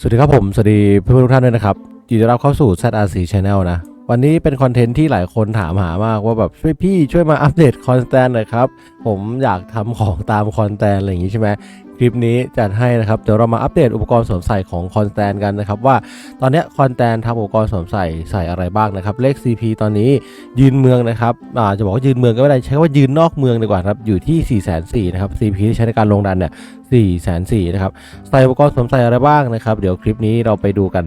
สวัสดีครับผม สวัสดีเพื่อนๆทุกท่านด้วยนะครับยินดีต้อนรับเข้าสู่ ZRC Channel นะ วันนี้เป็นคอนเทนต์ที่หลายคนถามหามากว่าแบบช่วยพี่ช่วยมาอัปเดตคอนแตนหน่อยครับ ผมอยากทำของตามคอนแตนอะไรอย่างนี้ใช่ไหมคลิปนี้จัดให้นะครับ เดี๋ยวเรามาอัปเดตอุปกรณ์สวมใส่ของคอนแตนกันนะครับ ว่าตอนนี้คอนแตนทำอุปกรณ์สวมใส่ใส่อะไรบ้างนะครับ เลข CP ตอนนี้ยืนเมืองนะครับอ่าจะบอกว่ายืนเมืองก็ไม่ได้ใช้ว่ายืนนอกเมืองดีกว่าครับอยู่ที่4 4 0 0 0นะครับ CP ที่ใช้ในการลงดันเนี่ย4 4 0 0 0นะครับใส่อุปกรณ์สวมใส่อะไรบ้างนะครับ เดี๋ยวคลิปนี้เราไปดูกัน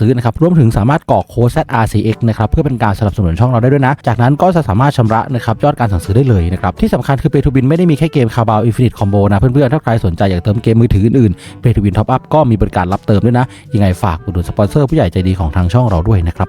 ซื้อนะครับรวมถึงสามารถกรอกโค้ด ZRCX นะครับเพื่อเป็นการสนับสนุนช่องเราได้ด้วยนะ จากนั้นก็จะสามารถชำระนะครับยอดการสั่งซื้อได้เลยนะครับที่สำคัญคือ Pay to Win ไม่ได้มีแค่เกมคาบาวอินฟินิตคอมโบนะเพื่อนๆถ้าใครสนใจอยากเติมเกมมือถืออื่นๆ Pay to Win Top Up ก็มีบริการรับเติมด้วยนะยังไงฝากอุดหนุนสปอนเซอร์ผู้ใหญ่ใจดีของทางช่องเราด้วยนะครับ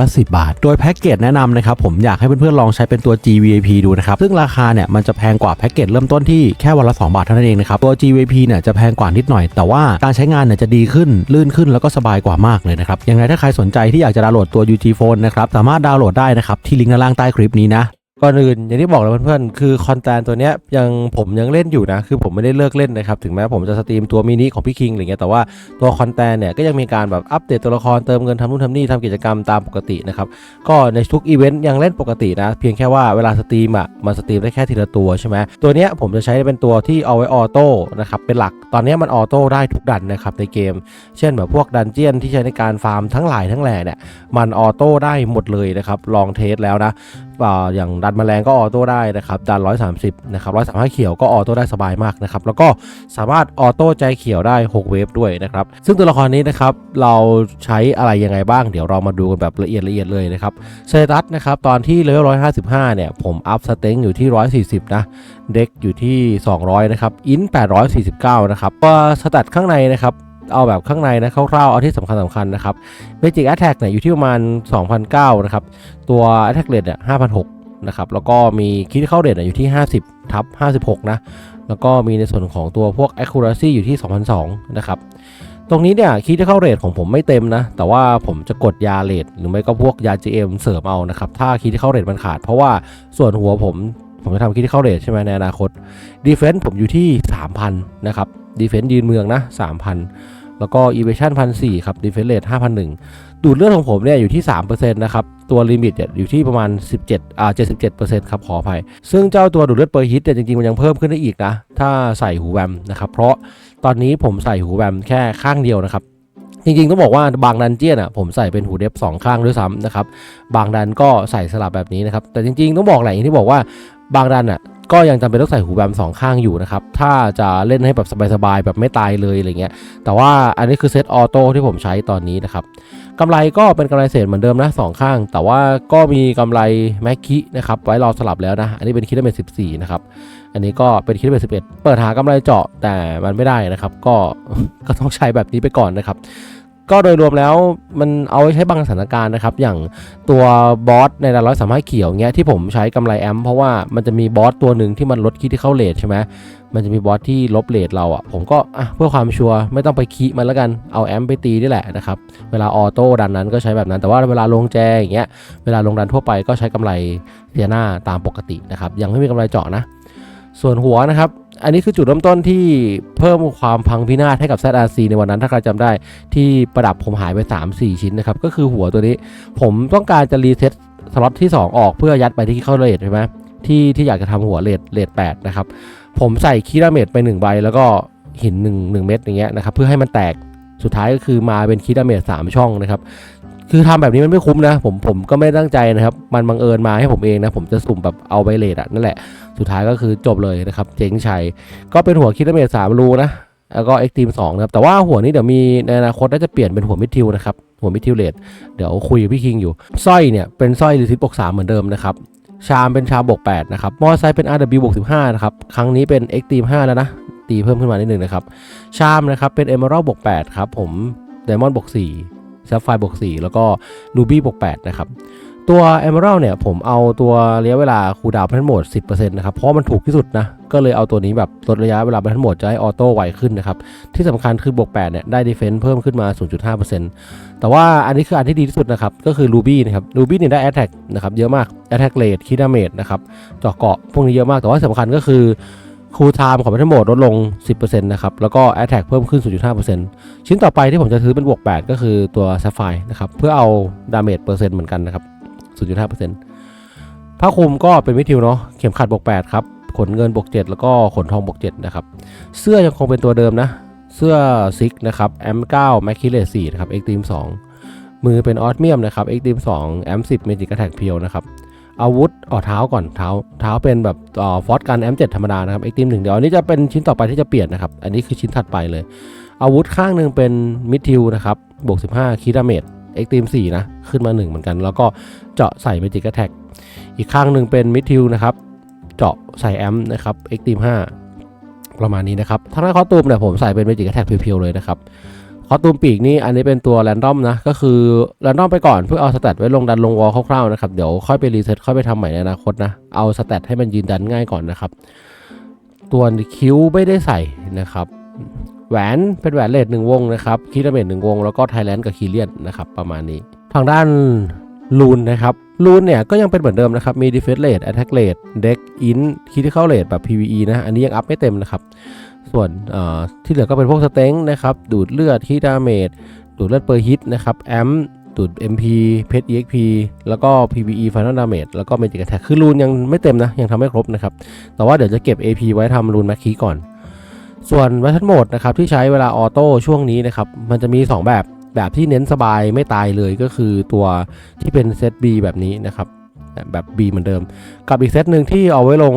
ละ 10 บาท โดยแพ็กเกจแนะนำนะครับผมอยากให้เพื่อนๆลองใช้เป็นตัว GVIP ดูนะครับซึ่งราคาเนี่ยมันจะแพงกว่าแพ็กเกจเริ่มต้นที่แค่วันละ 2 บาทเท่านั้นเองนะครับตัว GVIP เนี่ยจะแพงกว่านิดหน่อย แต่ว่าการใช้งานเนี่ยจะดีขึ้นลื่นขึ้นแล้วก็สบายกว่ามากเลยนะครับยังไงถ้าใครสนใจที่อยากจะดาวน์โหลดตัว UG Phone นะครับสามารถดาวน์โหลดได้นะครับที่ลิงก์ด้านล่างใต้คลิปนี้นะ ก่อนอื่นอย่างที่บอกเลยเพื่อนๆคือคอนแตนตัวเนี้ยยังผมยังเล่นอยู่นะ คือผมไม่ได้เลิกเล่นนะครับ ถึงแม้ผมจะสตรีมตัวมินิของพี่คิงอะไรเงี้ยแต่ว่าตัวคอนแตนเนี่ยก็ยังมีการแบบอัปเดตตัวละครเติมเงินทำนู่นทำนี่ทำกิจกรรมตามปกตินะครับก็ในทุกอีเวนต์ยังเล่นปกตินะ เพียงแค่ว่าเวลาสตรีมอะมันสตรีมได้แค่ทีละตัวใช่ไหมตัวเนี้ยผมจะใช้เป็นตัวที่เอาไว้ออโต้นะครับเป็นหลักตอนนี้มันออโต้ได้ทุกดันนะครับในเกม เช่นแบบพวกดันเจียนที่ใช้ในการฟาร์มทั้งหลายทั้งแหล่เนี่ยมันออโต้ได้หมดเลยนะครับลองเทสแล้วนะ อย่างดันแมลงก็ออโต้ได้นะครับดัน 130นะครับ135 เขียวก็ออโต้ได้สบายมากนะครับแล้วก็สามารถออโต้ใจเขียวได้ 6 เวฟด้วยนะครับซึ่งตัวละครนี้นะครับเราใช้อะไรยังไงบ้าง เดี๋ยวเรามาดูกันแบบละเอียดละเอียดเลยนะครับเซตัสนะครับตอนที่เลเวล155 เนี่ย ผมอัพสเต็งอยู่ที่ 140 นะเด็กอยู่ที่ 200 นะครับ อิน 849 นะครับก็สแตทข้างในนะครับ เอาแบบข้างในนะคร่าวๆเอาที่สำคัญสำคัญนะครับ Magic Attack เนี่ยอยู่ที่ประมาณ 2,009นะครับ ตัว Attack Rate เนี่ย5,006นะครับ แล้วก็มี Critical Rate เนี่ยอยู่ที่ 50ทับ56 นะ แล้วก็มีในส่วนของตัวพวก Accuracy อยู่ที่ 2,002นะครับ ตรงนี้เนี่ย Critical Rate ของผมไม่เต็มนะ แต่ว่าผมจะกดยาเลทหรือไม่ก็พวกยา GM เสริมเอานะครับ ถ้า Critical Rate มันขาด เพราะว่าส่วนหัวผมผมจะทำ Critical Rate ใช่ไหมในอนาคต Defense ผมอยู่ที่ 3,000 นะครับ Defense ยืนเมืองนะ 3,000 แล้วก็ Evasion 1,400ครับ Defense Rate 5,001 ดูดเลือดของผมเนี่ยอยู่ที่ 3%นะครับ ตัวลิมิตอยู่ที่ประมาณ 17อ่า77%ครับขออภัย ซึ่งเจ้าตัวดูดเลือดเปอร์ฮิตเนี่ยจริงๆ มันยังเพิ่มขึ้นได้อีกนะ ถ้าใส่หูแวมนะครับเพราะตอนนี้ผมใส่หูแวมแค่ข้างเดียวนะครับจริงๆ ต้องบอกว่าบางดันเจียนอะผมใส่เป็นหูเดฟสองข้างด้วยซ้ำนะครับบางดันก็ใส่สลับแบบนี้นะครับแต่จริงๆ ต้องบอกแหละอย่างที่บอกว่าบางดันอะ ก็ยังจำเป็นต้องใส่หูแวมสองข้างอยู่นะครับ ถ้าจะเล่นให้แบบสบายๆแบบไม่ตายเลยอะไรเงี้ย แต่ว่าอันนี้คือเซตออโต้ที่ผมใช้ตอนนี้นะครับกำไรก็เป็นกำไรเศษเหมือนเดิมนะสองข้าง แต่ว่าก็มีกำไรแม็กคินะครับไว้รอสลับแล้วนะ อันนี้เป็นคิดเป็น14นะครับอันนี้ก็เป็นคิดเป็น11เปิดหากำไรเจาะแต่มันไม่ได้นะครับ ก็ก็ต้องใช้แบบนี้ไปก่อนนะครับ ก็โดยรวมแล้วมันเอาไว้ใช้บางสถานการณ์นะครับ อย่างตัวบอสในดันร้อยสามห้าเขียวเงี้ยที่ผมใช้กำไรแอมเพราะว่ามันจะมีบอสตัวหนึ่งที่มันลดคีที่เข้าเลทใช่ไหมมันจะมีบอสที่ลบเลทเราอะผมก็อะเพื่อความชัวร์ไม่ต้องไปคีมันแล้วกันเอาแอมไปตีนี่แหละนะครับเวลาออโต้ดันนั้นก็ใช้แบบนั้นแต่ว่าเวลาลงแจอย่างเงี้ยเวลาลงดันทั่วไปก็ใช้กำไรเทียนาตามปกตินะครับยังไม่มีกำไรเจาะนะส่วนหัวนะครับ อันนี้คือจุดเริ่มต้นที่เพิ่มความพังพินาศให้กับ ZRC ในวันนั้นถ้าใครจำได้ที่ประดับผมหายไป 3-4 ชิ้นนะครับ ก็คือหัวตัวนี้ ผมต้องการจะรีเซ็ตสล็อตที่ 2 ออกเพื่อยัดไปที่เข้าเลทใช่ไหมที่ที่อยากจะทำหัวเลทเลท8นะครับ ผมใส่คีราเมดไป 1 ใบ แล้วก็หิน1 1เม็ดอย่างเงี้ยนะครับเพื่อให้มันแตกสุดท้ายก็คือมาเป็นคิดดาเมจสามช่องนะครับ คือทำแบบนี้มันไม่คุ้มนะ ผมผมก็ไม่ตั้งใจนะครับ มันบังเอิญมาให้ผมเองนะ ผมจะสุ่มแบบเอาไบเลตอะนั่นแหละ สุดท้ายก็คือจบเลยนะครับ เจ๊งชัย ก็เป็นหัวคิดเมจสามรูนะ แล้วก็เอ็กตีมสองนะครับ แต่ว่าหัวนี้เดี๋ยวมีในอนาคตน่าจะเปลี่ยนเป็นหัวมิดทิวนะครับ หัวมิดทิวเลตเดี๋ยวคุยกับพี่คิงอยู่ สร้อยเนี่ยเป็นสร้อยลิทิสบวกสามเหมือนเดิมนะครับ ชามเป็นชามบวก8นะครับ มอไซค์เป็น RW บวก15นะครับ ครั้งนี้เป็น X Team 5แล้วนะ ตีเพิ่มขึ้นมานิดหนึ่งนะครับ ชามนะครับเป็น Emerald บวก8ครับผม Diamond บวก4 Sapphire บวก4แล้วก็ Ruby บวก8นะครับตัว Emerald เนี่ยผมเอาตัวระยะเวลาคูดาวน์ไปทั้งหมด 10%นะครับ เพราะมันถูกที่สุดนะ ก็เลยเอาตัวนี้แบบลดระยะเวลาไปทั้งหมดจะให้ออโต้ไวขึ้นนะครับ ที่สำคัญคือบวก8เนี่ยได้ Defense เพิ่มขึ้นมา 0.5%แต่ว่าอันนี้คืออันที่ดีที่สุดนะครับ ก็คือ Ruby นะครับ Ruby เนี่ยได้ Attack นะครับเยอะมาก Attack Rate คิด Damage นะครับเจาะเกาะพวกนี้เยอะมากแต่ว่าสำคัญก็คือ Cool Time ของ Battle Mode ลดลง 10%นะครับ แล้วก็ Attack เพิ่มขึ้น 0.5%ชิ้นต่อไปที่ผมจะซื้อเป็นบวก 8 ก็คือตัว Sapphire นะครับ เพื่อเอา Damage เปอร์เซ็นต์เหมือนกันนะครับ 0.5%ผ้าคลุมก็เป็นมิทิวเนาะ เข็มขัดบวก 8 ครับ ขนเงินบวก 7 แล้วก็ขนทองบวก 7 นะครับ เสื้อยังคงเป็นตัวเดิมนะ เสื้อซิกนะครับ M9 m a c k i l e 4นะครับ Extreme 2มือเป็นออสเมียมนะครับ Extreme 2 M10 Magic Attack เพียวนะครับ อาวุธอ๋อเท้าก่อนเท้าเท้าเป็นแบบออฟอสกัน M7 ธรรมดานะครับ Extreme 1เดี๋ยวอันนี้จะเป็นชิ้นต่อไปที่จะเปลี่ยนนะครับอันนี้คือชิ้นถัดไปเลย อาวุธข้างหนึ่งเป็นมิดทิวนะครับบวก15คีดาเมจ Extreme 4นะขึ้นมา 1 เหมือนกัน แล้วก็เจาะใส่ Magic Attack อีกข้างหนึ่งเป็นมิดทิวนะครับเจาะใส่แอมนะครับ Extreme 5ประมาณนี้นะครับทางด้านคอตูมเนี่ยผมใส่เป็น Magic Attack เพียวๆเลยนะครับ คอสตูมปีกนี่อันนี้เป็นตัวแรนดอมนะ ก็คือแรนดอมไปก่อนเพื่อเอาสแตทไว้ลงดันลงวอลคร่าวๆนะครับเดี๋ยวค่อยไปรีเซ็ตค่อยไปทำใหม่ในอนาคตนะเอาสแตทให้มันยืนดันง่ายก่อนนะครับ ตัวคิ้วไม่ได้ใส่นะครับ แหวนเป็นแหวนเลดหนึ่งวงนะครับคีราเมจหนึ่งวงแล้วก็ไทยแลนด์กับคีเลียนนะครับประมาณนี้ ทางด้าน ลูนนะครับลูนเนี่ยก็ยังเป็นเหมือนเดิมนะครับ มี defense rate attack rate deck in critical rate แบบ PVE นะ อันนี้ยังอัพไม่เต็มนะครับ ส่วนที่เหลือก็เป็นพวกสเต็งนะครับ ดูดเลือดที่ดาเมจดูดเลือดเปอร์ฮิตนะครับแอมดูด MP เพชร EXP แล้วก็ PVE Final Damage แล้วก็ Magic Attack คือรูนยังไม่เต็มนะ ยังทำไม่ครบนะครับ แต่ว่าเดี๋ยวจะเก็บ AP ไว้ทำรูนแมคคีก่อน ส่วนวัฒนโหมดนะครับที่ใช้เวลาออโต้ช่วงนี้นะครับ มันจะมี 2 แบบ แบบที่เน้นสบายไม่ตายเลยก็คือตัวที่เป็นเซต B แบบนี้นะครับ แบบ B เหมือนเดิม กับอีกเซตหนึ่งที่เอาไว้ลง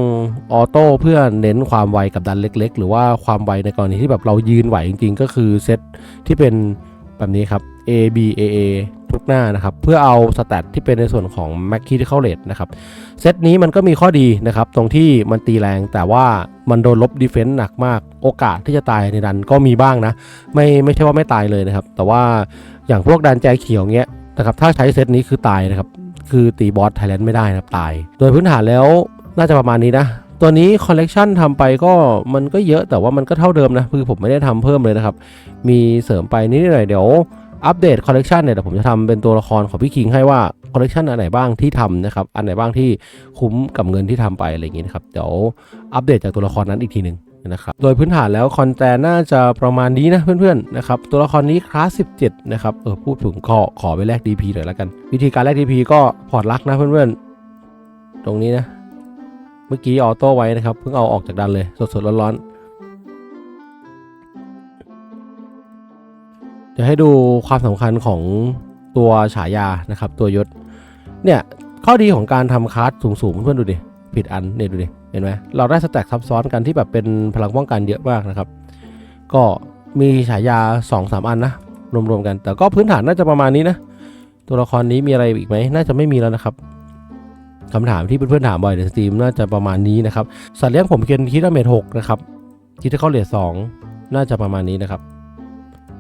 ออโต้เพื่อเน้นความไวกับดันเล็ก ๆ หรือว่าความไวในกรณีที่แบบเรายืนไหวจริง ๆ ก็คือเซตที่เป็นแบบนี้ครับ A B A A ทุกหน้านะครับเพื่อเอาสแตทที่เป็นในส่วนของ m a c k ที่เข้าเลทนะครับเซตนี้มันก็มีข้อดีนะครับ ตรงที่มันตีแรงแต่ว่ามันโดนลบดีเฟนซ์หนักมาก โอกาสที่จะตายในดันก็มีบ้างนะ ไม่ไม่ใช่ว่าไม่ตายเลยนะครับ แต่ว่าอย่างพวกดันแจเขียวเงี้ยนะครับถ้าใช้เซตนี้คือตายนะครับ คือตีบอสไทยแลนด์ไม่ได้นะครับตาย โดยพื้นฐานแล้วน่าจะประมาณนี้นะ ตัวนี้คอลเลกชันทำไปก็มันก็เยอะแต่ว่ามันก็เท่าเดิมนะคือผมไม่ได้ทำเพิ่มเลยนะครับ มีเสริมไปนิดหน่อยเดี๋ยวอัปเดตคอลเลกชันเนี่ยเดี๋ยวผมจะทำเป็นตัวละครของพี่คิงให้ว่าคอลเลกชันอันไหนบ้างที่ทำนะครับ อันไหนบ้างที่คุ้มกับเงินที่ทำไปอะไรอย่างงี้นะครับ เดี๋ยวอัปเดตจากตัวละครนั้นอีกทีหนึ่ง นะครับโดยพื้นฐานแล้วคอนแตนน่าจะประมาณนี้นะเพื่อนๆนะครับตัวละครนี้คลาส 17 นะครับเออพูดถึงขอขอไปแลก DP หน่อยแล้วกัน วิธีการแลก DP ก็พอร์ตลักนะเพื่อนๆ ตรงนี้นะ เมื่อกี้ออโต้ไว้นะครับ เพิ่งเอาออกจากดันเลยสดๆร้อนๆเดี๋ยวให้ดูความสำคัญของตัวฉายานะครับ ตัวยศเนี่ยข้อดีของการทำคลาสสูงๆเพื่อนๆดูดิ ผิดอันเนี่ยดูดิเห็นไหมเราได้สแต็กซับซ้อนกันที่แบบเป็นพลังป้องกันเยอะมากนะครับ ก็มีฉายา 2-3 อันนะ รวมๆกัน แต่ก็พื้นฐานน่าจะประมาณนี้นะ ตัวละครนี้มีอะไรอีกไหมน่าจะไม่มีแล้วนะครับคำถามที่เพื่อนๆถามบ่อยในสตรีมน่าจะประมาณนี้นะครับสัตว์เลี้ยงผมเคนคิดว่าเมทหกนะครับคิดที่เขาเหลือสองน่าจะประมาณนี้นะครับ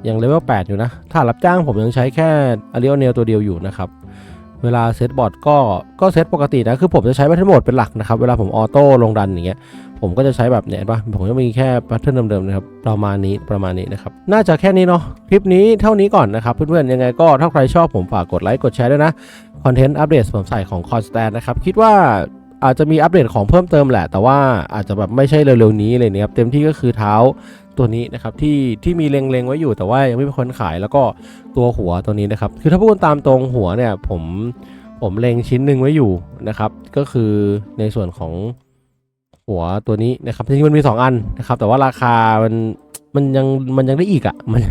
ยังเลเวล8อยู่นะ ถ้ารับจ้างผมยังใช้แค่อาริโอเนลตัวเดียวอยู่นะครับ เวลาเซตบอร์ดก็ก็เซตปกตินะคือผมจะใช้แพทเทิร์นโหมดเป็นหลักนะครับเวลาผมออโต้ลงดันอย่างเงี้ยผมก็จะใช้แบบเนี้ยเห็นปะผมจะมีแค่แพทเทิร์นเดิมๆนะครับประมาณนี้ประมาณนี้นะครับน่าจะแค่นี้เนาะคลิปนี้เท่านี้ก่อนนะครับเพื่อนๆยังไงก็ถ้าใครชอบผมฝากกดไลค์กดแชร์ด้วยนะคอนเทนต์อัปเดตผมใส่ของคอนสแตนนะครับคิดว่าอาจจะมีอัปเดตของเพิ่มเติมแหละ แต่ว่าอาจจะแบบไม่ใช่เร็วๆนี้เลยนะครับเต็มที่ก็คือเท้า ตัวนี้นะครับที่ที่มีเล็งๆไว้อยู่แต่ว่ายังไม่มีคนขายแล้วก็ตัวหัวตัวนี้นะครับ คือถ้าพูดตามตรงหัวเนี่ยผมผมเล็งชิ้นหนึ่งไว้อยู่นะครับ ก็คือในส่วนของหัวตัวนี้นะครับจริงๆมันมี 2 อันนะครับ แต่ว่าราคามันมันยังมันยังได้อีกอะ่ะมัน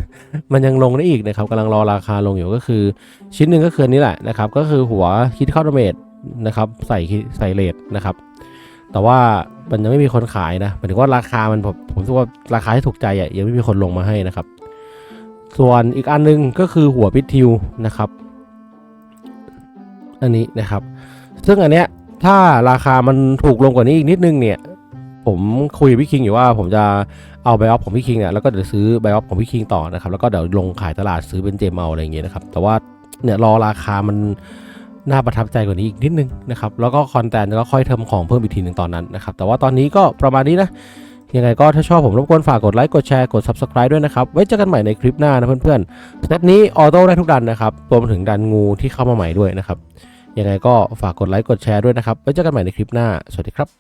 มันยังลงได้อีกนะครับกำลังรอราคาลงอยู่ก็คือ ชิ้นหนึ่งก็คือนี้แหละนะครับ ก็คือหัวคิดเข้าดเมจนะครับ ใส่ใส่เลทนะครับ แต่ว่า มันยังไม่มีคนขายนะหมายถึงว่าราคามันผมผมรู้สึกว่าราคาที่ถูกใจอะยังไม่มีคนลงมาให้นะครับ ส่วนอีกอันหนึงก็คือหัวพิทิวนะครับ อันนี้นะครับ ซึ่งอันเนี้ยถ้าราคามันถูกลงกว่านี้อีกนิดนึงเนี่ย ผมคุยกับพี่คิงอยู่ว่าผมจะเอาไบออฟของพี่คิงเนี่ยแล้วก็เดี๋ยวซื้อไบออฟของพี่คิงต่อนะครับ แล้วก็เดี๋ยวลงขายตลาดซื้อเป็นเจมเอาอะไรอย่างเงี้ยนะครับ แต่ว่าเนี่ยรอราคามัน น่าประทับใจกว่านี้อีกนิดนึงนะครับแล้วก็คอนแทนก็ค่อยเทมของเพิ่มอีกทีหนึ่งตอนนั้นนะครับแต่ว่าตอนนี้ก็ประมาณนี้นะยังไงก็ถ้าชอบผมรบกวนฝากกดไลค์กดแชร์กด subscribe ด้วยนะครับ ไว้เจอกันใหม่ในคลิปหน้านะเพื่อนๆเซตนี้ออโต้ได้ทุกดันนะครับรวมถึงดันงูที่เข้ามาใหม่ด้วยนะครับยังไงก็ฝากกดไลค์กดแชร์ด้วยนะครับ ไว้เจอกันใหม่ในคลิปหน้า สวัสดีครับ